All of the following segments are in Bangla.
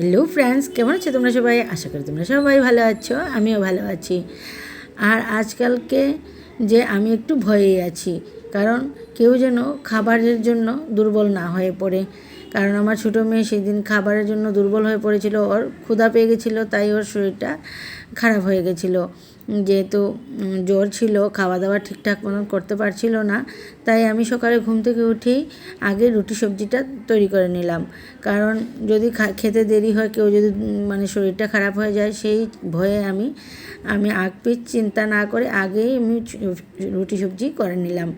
হ্যালো ফ্রেন্ডস কেমন আছো তোমরা সবাই? আশা করি তোমরা সবাই ভালো আছো। আমিও ভালো আছি। আর আজকালকে যে আমি একটু ভয়েই আছি, কারণ কেউ যেন খাবারের জন্য দুর্বল না হয়ে পড়ে। কারণ আমার ছোটো মেয়ে সেদিন খাবারের জন্য দুর্বল হয়ে পড়েছিল, ওর ক্ষুধা পেয়ে গেছিল, তাই ওর শরীরটা খারাপ হয়ে গেছিল। যেহেতু জ্বর ছিল খাওয়া দাওয়া ঠিকঠাক মতন করতে পারছিল না, তাই আমি সকালে ঘুম থেকে উঠেই আগে রুটি সবজিটা তৈরি করে নিলাম। কারণ যদি খেতে দেরি হয়, কেউ যদি মানে শরীরটা খারাপ হয়ে যায়, সেই ভয়ে আমি আমি আগ পিছ চিন্তা না করে আগেই আমি রুটি সবজি করে নিলাম।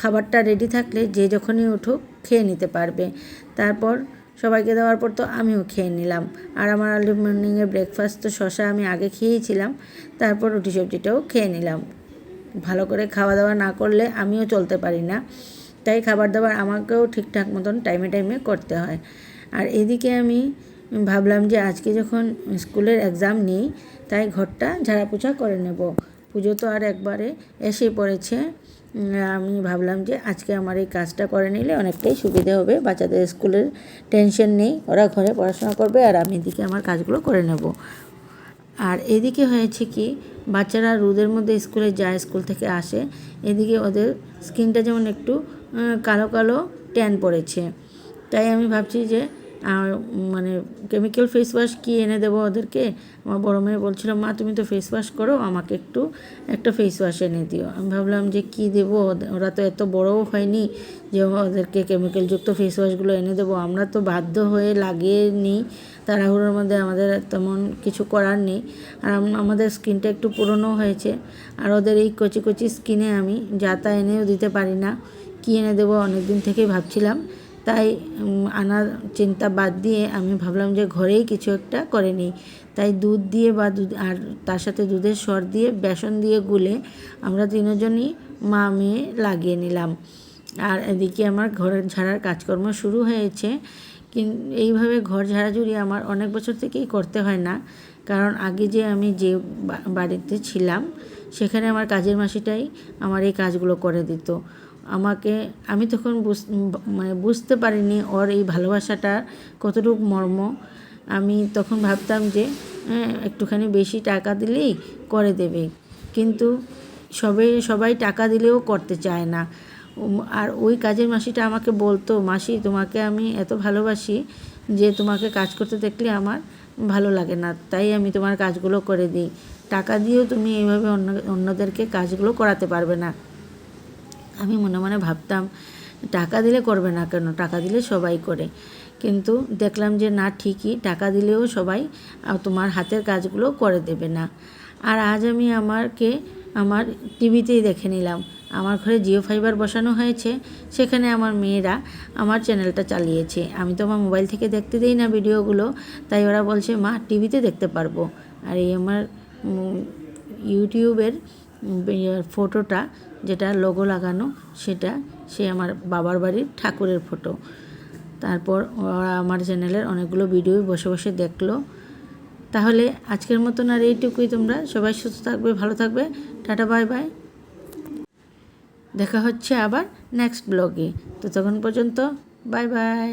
খাবারটা রেডি থাকলে যে যখনই উঠুক, খেয়ে নিতে পারবে। তারপর সবাইকে দেওয়ার পর তো আমিও খেয়ে নিলাম। আর আমার আর্লি মর্নিংয়ের ব্রেকফাস্ট তো শশা আমি আগে খেয়েছিলাম, তারপর রুটি সবজিটাও খেয়ে নিলাম। ভালো করে খাওয়া দাওয়া না করলে আমিও চলতে পারি না। তাই খাবার দাবার আমাকেও ঠিকঠাক মতন টাইমে টাইমে করতে হয়। আর এদিকে আমি ভাবলাম যে আজকে যখন স্কুলের এক্সাম নেই, তাই ঘরটা ঝাড়াপোছা করে নেব। পুজো তো আর একবারে এসে পড়েছে। আমি ভাবলাম যে আজকে আমার এই কাজটা করে নিলে অনেকটাই সুবিধে হবে। বাচ্চাদের স্কুলের টেনশন নেই, ওরা ঘরে পড়াশোনা করবে আর আমি এদিকে আমার কাজগুলো করে নেব। আর এদিকে হয়েছে কি, বাচ্চারা রোদের মধ্যে স্কুলে যায়, স্কুল থেকে আসে। এদিকে ওদের স্কিনটা যেমন একটু কালো কালো ট্যান পড়েছে। তাই আমি ভাবছি যে মানে কেমিক্যাল ফেস ওয়াশ কি এনে দেবো ওদেরকে? আমার বড় মেয়ে বলছিল, মা, তুমি তো ফেস ওয়াশ করো, আমাকে একটু একটা ফেস ওয়াশ এনে দিও। আমি ভাবলাম যে কি দেবো? ওরা তো এত বড়ও হয়নি যে ওদেরকে কেমিক্যালযুক্ত ফেস ওয়াশগুলো এনে দেবো। আমরা তো বাধ্য হয়ে লাগিয়ে নিই তাড়াহুড়োর মধ্যে আমাদের তেমন কিছু করার নেই। আর আমাদের স্কিনটা একটু পুরনো হয়েছে। আর ওদের এই কচি কচি স্কিনে আমি যা তা এনেও দিতে পারি না। কী এনে দেবো? অনেক দিন থেকেই ভাবছিলাম। তাই আনার চিন্তা বাদ দিয়ে আমি ভাবলাম যে ঘরেই কিছু একটা করে নিই। তাই দুধ দিয়ে বা দুধ, আর তার সাথে দুধের সর দিয়ে, বেসন দিয়ে গুলে আমরা তিনজনই মা, মেয়ে লাগিয়ে নিলাম। আর এদিকে আমার ঘরের ঝাড়ার কাজকর্ম শুরু হয়েছে। কিন্তু এইভাবে ঘর ঝাড়াঝুড়ি আমার অনেক বছর থেকেই করতে হয় না। কারণ আগে যে আমি যে বাড়িতে ছিলাম, সেখানে আমার কাজের মাসিটাই আমার এই কাজগুলো করে দিত। আমাকে আমি তখন মানে বুঝতে পারিনি ওর এই ভালোবাসাটা কতটুকু মর্ম। আমি তখন ভাবতাম যে হ্যাঁ, একটুখানি বেশি টাকা দিলেই করে দেবে। কিন্তু সবে সবাই টাকা দিলেও করতে চায় না। আর ওই কাজের মাসিটা আমাকে বলতো মাসি তোমাকে আমি এত ভালোবাসি যে তোমাকে কাজ করতে দেখলে আমার ভালো লাগে না। তাই আমি তোমার কাজগুলো করে দিই। টাকা দিয়েও তুমি এইভাবে অন্য অন্যদেরকে কাজগুলো করাতে পারবে না। আমি মনে মনে ভাবতাম, টাকা দিলে করবে না কেন? টাকা দিলে সবাই করে। কিন্তু দেখলাম যে না, ঠিকই টাকা দিলেও সবাই তোমার হাতের কাজগুলো করে দেবে না। আর আজ আমি আমারকে, আমার টিভিতেই দেখে নিলাম। আমার ঘরে জিও ফাইবার বসানো হয়েছে, সেখানে আমার মেয়েরা আমার চ্যানেলটা চালিয়েছে। আমি তো আমার মোবাইল থেকে দেখতে দিই না ভিডিওগুলো, তাই ওরা বলছে, মা, টিভিতে দেখতে পারব। আর এই আমার ইউটিউবের ফটোটা, যেটা লোগো লাগানো, সেটা সে আমার বাবার বাড়ির ঠাকুরের ফটো তারপর ওরা আমার চ্যানেলের অনেকগুলো ভিডিও বসে বসে দেখল। তাহলে আজকের মতন আর এইটুকুই তোমরা। সবাই সুস্থ থাকবে, ভালো থাকবে। টাটা, বাই বাই। দেখা হচ্ছে আবার নেক্সট ব্লগে তো তখন পর্যন্ত, বাই বাই।